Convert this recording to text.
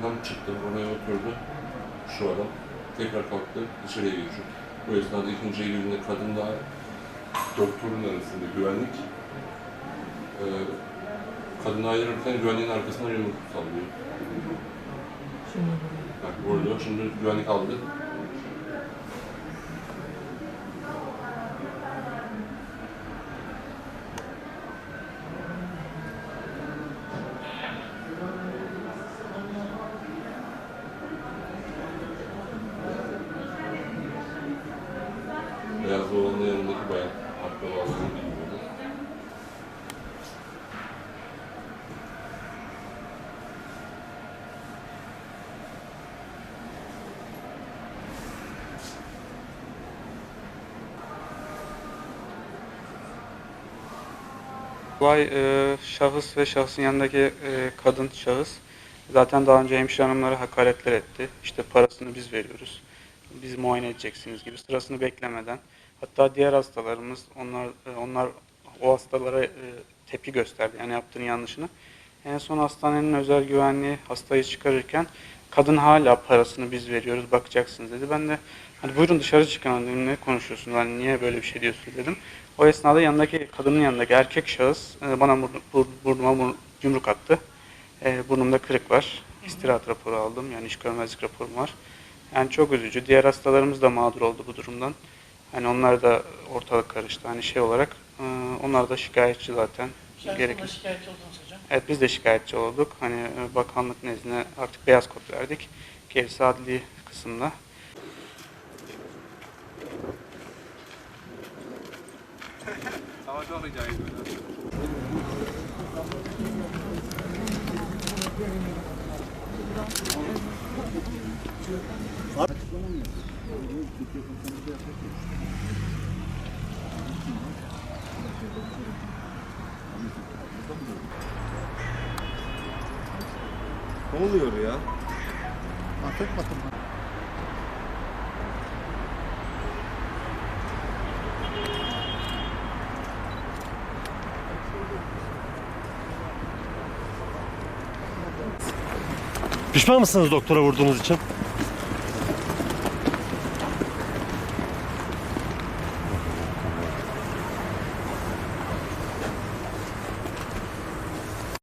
Adam çıktı, oraya oturdu. Şu adam. Tekrar kalktı, dışarıya yürüdü. Bu esnada ikinci Eylül'ünde kadın daha doktorun arasında güvenlik. Ee, kadın ayrılırken güvenliğin arkasından yumruk sallıyor. Bak vurdu, şimdi güvenlik aldı. Beyaz olanın yanındaki bayan akrabalarını bilmiyordu. Olay e, şahıs ve şahsın yanındaki e, kadın şahıs zaten daha önce hemşire hanımlara hakaretler etti. İşte parasını biz veriyoruz. Biz muayene edeceksiniz gibi sırasını beklemeden. Hatta diğer hastalarımız onlar e, onlar o hastalara e, tepki gösterdi. Yani yaptığının yanlışını. En son hastanenin özel güvenliği hastayı çıkarırken kadın hala parasını biz veriyoruz bakacaksınız dedi. Ben de hani buyurun dışarı çıkın hani ne konuşuyorsun hani niye böyle bir şey diyorsun dedim. O esnada yanındaki kadının yanındaki erkek şahıs e, bana bur- bur- burnuma bur- yumruk attı. E, burnumda kırık var. İstirahat raporu aldım. Yani iş görmezlik raporum var. Yani çok üzücü. Diğer hastalarımız da mağdur oldu bu durumdan. Hani onlar da ortalık karıştı. Hani şey olarak e, onlar da şikayetçi zaten. Sen Gerekli- şikayetçi oldunuz hocam. Evet biz de şikayetçi olduk. Hani e, bakanlık nezdine artık beyaz kod verdik. Gerisi adli kısımda. Ne oluyor ya? Pişman mısınız doktora vurduğunuz için?